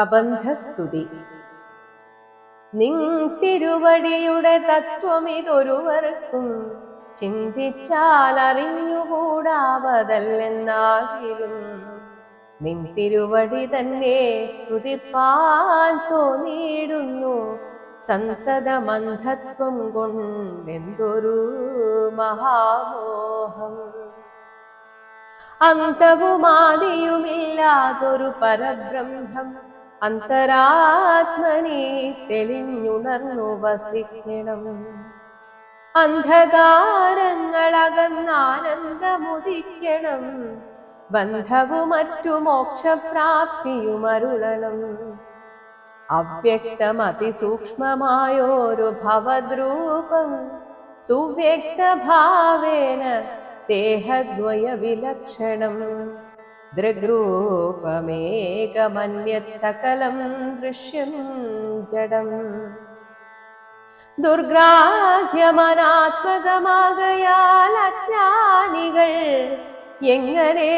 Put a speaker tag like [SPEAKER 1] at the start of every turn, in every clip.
[SPEAKER 1] കബന്ധസ്തുതി. നിൻ തിരുവടിയുടെ തത്വമിതൊരുവർക്കും ചിന്തിച്ചാൽ അറിഞ്ഞുകൂടാവതല്ലെന്നാകിലും നിൻ തിരുവടി തന്നെ സ്തുതിപ്പാൻ തോന്നിയിടുന്നു. സന്തതമന്ധത്വം കൊണ്ടെന്തൊരു മഹാമോഹം. അന്തവുമാതിയുമില്ലാതൊരു പരബ്രഹ്മം അന്തരാത്മനി തെളിഞ്ഞുണർന്നു വസിക്കണം. അന്ധകാരങ്ങളകന്നാനന്ദമുദിക്കണം. ബന്ധവും മറ്റു മോക്ഷപ്രാപ്തിയുമരുളണം അവ്യക്തം അതിസൂക്ഷ്മമായോരു ഭവദ്രൂപം. സുവ്യക്തഭാവേന ദേഹദ്വയ വിലക്ഷണം ദൃഗ്രൂപമേകമന്യത് സകലം ദൃശ്യം ജഡം ദുർഗ്രാഹ്യമനാത്മകമാകയാൽ അജ്ഞാനികൾ എങ്ങനെ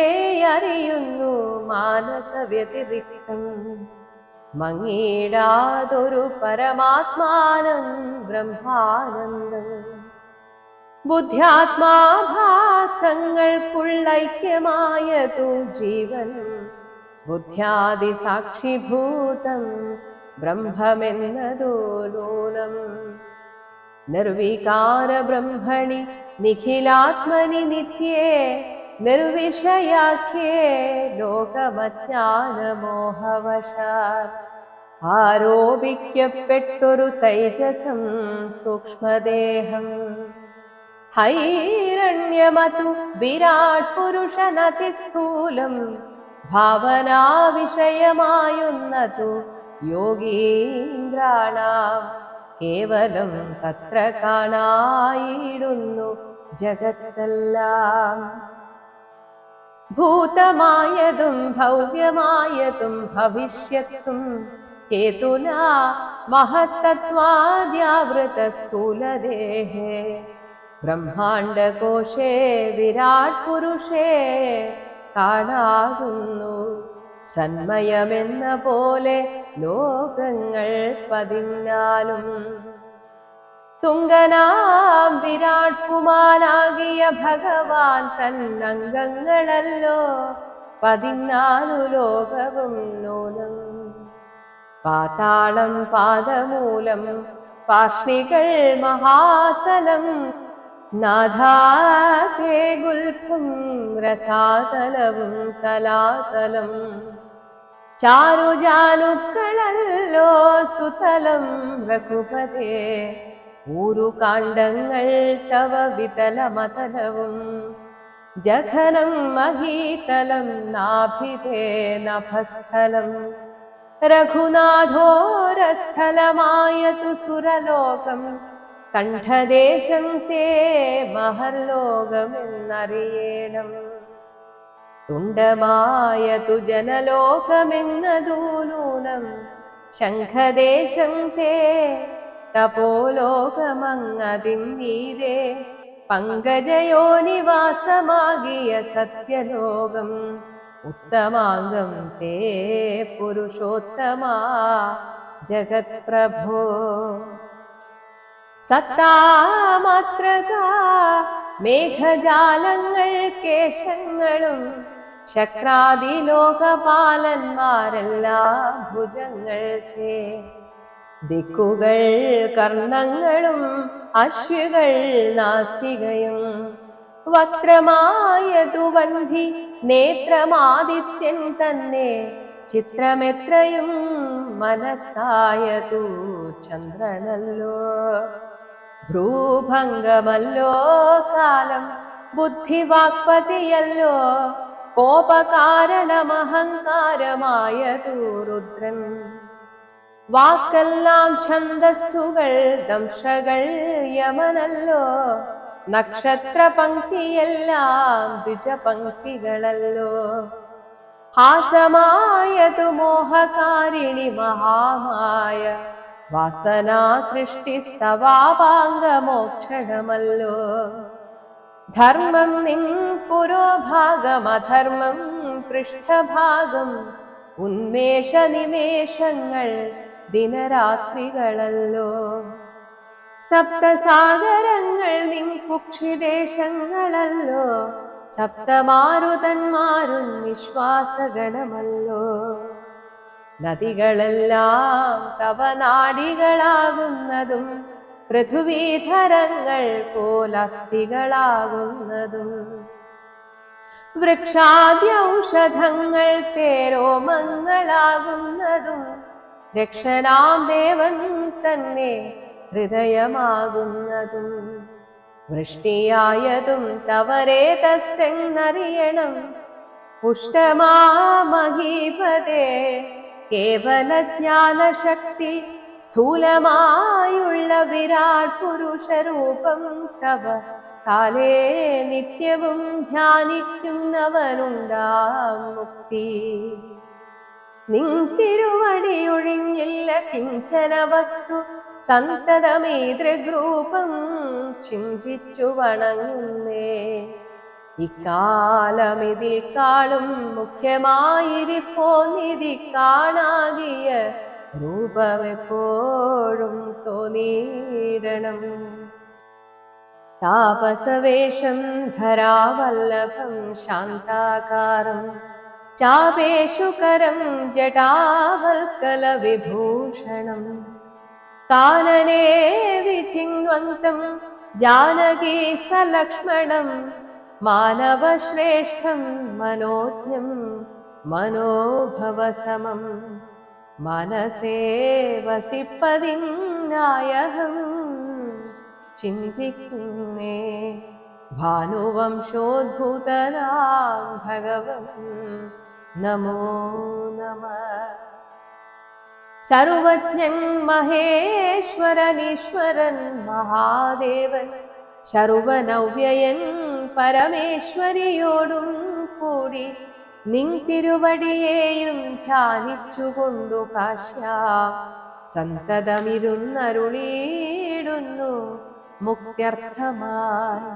[SPEAKER 1] അറിയുന്നു മാനസ വ്യതിരിക്തം മങ്ങിടാതൊരു പരമാത്മാനം ബ്രഹ്മാനന്ദം ബുദ്ധ്യാത്മാഭാസങ്ങൾക്കുള്ളൈക്യമായതു ജീവൻ ബുദ്ധ്യാദി സാക്ഷിഭൂതം ബ്രഹ്മമെന്നതോ നൂനം നിർവികാര ബ്രഹ്മണി നിഖിലാത്മനി നിത്യേ നിർവിഷയാഖ്യേ ലോകമജ്ഞാനമോഹവശാൽ ആരോപിക്കപ്പെട്ടൊരു തൈജസം സൂക്ഷ്മദേഹം ഹൈരണ്യമതു വിരാട് പുരുഷനതിസ്ഥൂലം ഭാവനാ വിഷയമായുന്നതു യോഗീന്ദ്രാണാം കേവലം തത്ര കാണായിടുന്നു ജഗത്തെല്ലാം ഭൂതമായതും ഭവ്യമായതും ഭവിഷ്യത്തും ഹേതുനാ മഹത്തത്വാദ്യാവൃത സ്ഥൂലദേഹേ ബ്രഹ്മാണ്ടകോശേ വിരാട് പുരുഷേ കാണാകുന്നു. സന്മയമെന്ന പോലെ ലോകങ്ങൾ പതിഞ്ഞാലും തുങ്കനാം വിരാട് കുമാനാകിയ ഭഗവാൻ തന്നംഗങ്ങളല്ലോ. പതിനാലു ലോകവും നൂനം പാതാളം പാദമൂലം പാർഷ്ണികൾ മഹാതലം നാഥാകേ ഗുൽഫും രസാതലവും തലാതലം ചാരുജാനുക്കളല്ലോ സുതലം രഘുപതേ ഊരുകാണ്ഡങ്ങൾ തവ വിതലമതലവും ജഘനം മഹീതലം നാഭിതേ നഭസ്ഥലം രഘുനാഥോരസ്ഥലമായതു സുരലോകം കണ്ഠദേശം തേ മഹർലോകമെന്നറിയേണം. തുണ്ടമായ ജനലോകമെന്നതൂ നൂനം ശംഖദേശം തേ തപോലോകമങ്ങതിന്മീരെ പങ്കജയോനിവാസമാകിയ സത്യലോകം ഉത്തമാംഗം തേ പുരുഷോത്തമാ ജഗത്പ്രഭോ. സത്താമാത്രക മേഘജാലങ്ങൾ കേശങ്ങളും ശക്രാദിലോകപാലന്മാരെല്ലാം ഭുജങ്ങൾക്കേ. ദിക്കുകൾ കർണങ്ങളും അശ്വികൾ നാസികയും വക്രമായതു വന്ധി നേത്രമാദിത്യൻ തന്നെ ചിത്രമെത്രയും മനസ്സായതു ചന്ദ്രനല്ലോ. ഭ്രൂഭംഗമല്ലോ കാലം. ബുദ്ധിവാക്പതിയല്ലോ കോപകാരണമഹങ്കാരമായ രുദ്രൻ. വാക്കെല്ലാം ഛന്ദസ്സുകൾ ദംഷകൾ യമനല്ലോ. നക്ഷത്ര പങ്ക്തിയെല്ലാം ദ്വിജപങ്ക്തികളല്ലോ ഹാസമായതു മോഹകാരിണി മഹാമായ വാസനാ സൃഷ്ടിസ്തവാപാംഗമോക്ഷണമല്ലോ ധർമ്മം നിൻ പുരോഭാഗമധർമ്മം പൃഷ്ഠഭാഗം ഉന്മേഷ നിമേഷങ്ങൾ ദിനരാത്രികളല്ലോ. സപ്തസാഗരങ്ങൾ നിൻ കുക്ഷിദേശങ്ങളല്ലോ. സപ്തമാരുതന്മാരും വിശ്വാസഗണമല്ലോ. നദികളെല്ലാം തവ നാടികളാകുന്നതും പൃഥുവീധരങ്ങൾ പോലസ്ഥികളാകുന്നതും വൃക്ഷാദ്യൗഷധങ്ങൾ തേരോമങ്ങളാകുന്നതും രക്ഷനാം ദേവൻ തന്നെ ഹൃദയമാകുന്നതും. വൃഷ്ടിയായതും തവരേതസ്സെന്നറിയണം പുഷ്ടമാമഹീപതേ കേവല ജ്ഞാനശക്തി സ്ഥൂലമായുള്ള വിരാട് പുരുഷരൂപം തവ. കാലേ നിത്യവും ധ്യാനിക്കുന്നവനുണ്ടാം മുക്തി. നിൻ തിരുവടിയൊഴിഞ്ഞില്ല കിഞ്ചന വസ്തു സന്തതമീതൃഗ്രൂപം ചിന്തിച്ചു വണങ്ങുന്നേ. ഇക്കാലമിതിൽ കാളും മുഖ്യമായിരിപ്പോ നിധി കാണാകിയ രൂപമെപ്പോഴും തോന്നിയിടണം താപസവേഷം ധരാവല്ലഭം ശാന്താകാരം ചാപേഷുകരം ജടാവൽക്കല വിഭൂഷണം കാനനെ വിചിന്വന്തം ജാനകീ मानवश्रेष्ठं मनोज्ञं मनोभवसमं मनसे मनसेवसि परिं नायहं चिन्ति मे भगवन् नमो नमः। सर्वज्ञं महेश्वरनीश्वरन् महादेवन् ശർവനവ്യയൻ പരമേശ്വരിയോടും കൂടി നിൻ തിരുവടിയെയും ധ്യാനിച്ചുകൊണ്ടു കാശ്യ. സന്തതമിരുന്നരുളീടുന്നു മുക്ത്യർത്ഥമായി.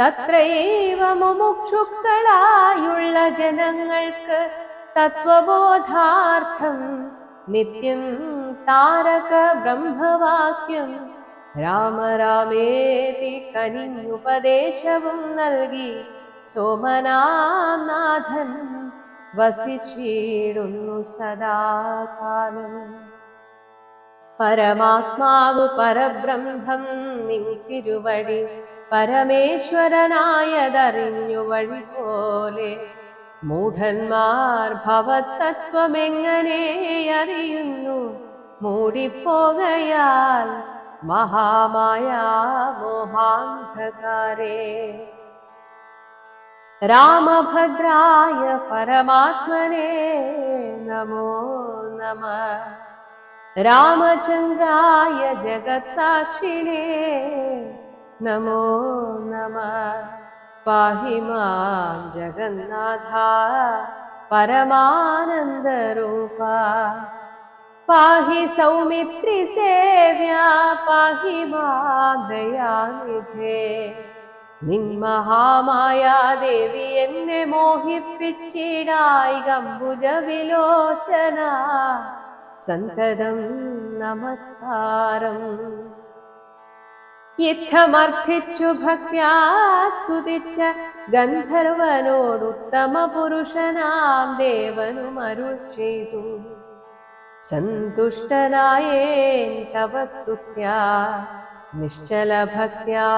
[SPEAKER 1] തത്രൈവ മുമുക്ഷുക്കളായുള്ള ജനങ്ങൾക്ക് തത്വബോധാർത്ഥം നിത്യം താരക ബ്രഹ്മവാക്യം രാമരാമേതി കനിഞ്ഞുപദേശവും നൽകി സോമനാഥൻ വസിച്ചിടുന്നു സദാകാലം. പരമാത്മാവ് പരബ്രഹ്മം നിൻതിരുവടി പരമേശ്വരനായതറിഞ്ഞു വഴി പോലെ മൂഢന്മാർ ഭവതത്വമെങ്ങനെ അറിയുന്നു? മൂടിപ്പോകയാൽ മോഹാന്ധകാരേ. രാമഭദ്രായ പരമാത്മനെ നമോ നമ. രാമചന്ദ്രായ ജഗത്സാക്ഷിണേ നമോ നമ. പാഹി മാം ജഗന്നാഥ പരമാനന്ദരൂപ പാഹി സൗമിത്രി സേവ്യ പാഹി മാം ദയാനിധേ നിൻ മഹാമായാദേവി എന്നെ മോഹിപ്പിച്ചിടായി ഗംബുജ വിലോചന സന്തതം നമസ്കാരം. യുദ്ധമർത്ഥിച്ചു ഭക്യാ സ്തുതിച്ച ഗന്ധർവനോടുത്തമ പുരുഷനാം ദേവനും അരുൾ ചെയ്തു. सन्तुष्टनाये तव स्तुत्या निश्चलभक्त्या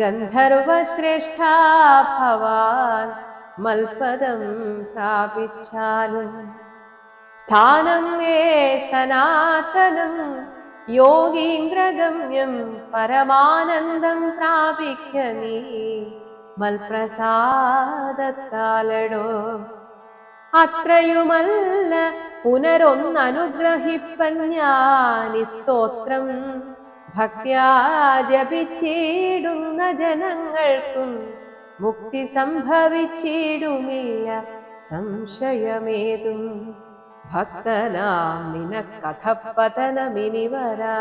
[SPEAKER 1] गन्धर्वश्रेष्ठा भवान् मल्पदं प्रापिच्छाल स्थानं ये सनातनं योगीन्द्रगम्यं परमानन्दं प्रापिख्यनि मल्प्रसादत्तालडो। अत्रयुमल्ल പുനരൊന്നനുഗ്രഹിപ്പൻ ഞാനി സ്തോത്രം ഭക്ത്യാ ജപിച്ചിടുന്ന ജനങ്ങൾക്കും മുക്തി സംഭവിച്ചിടുമില്ല സംശയമേതും. ഭക്തനാം നിനക്കഥപതനമിനി വരാ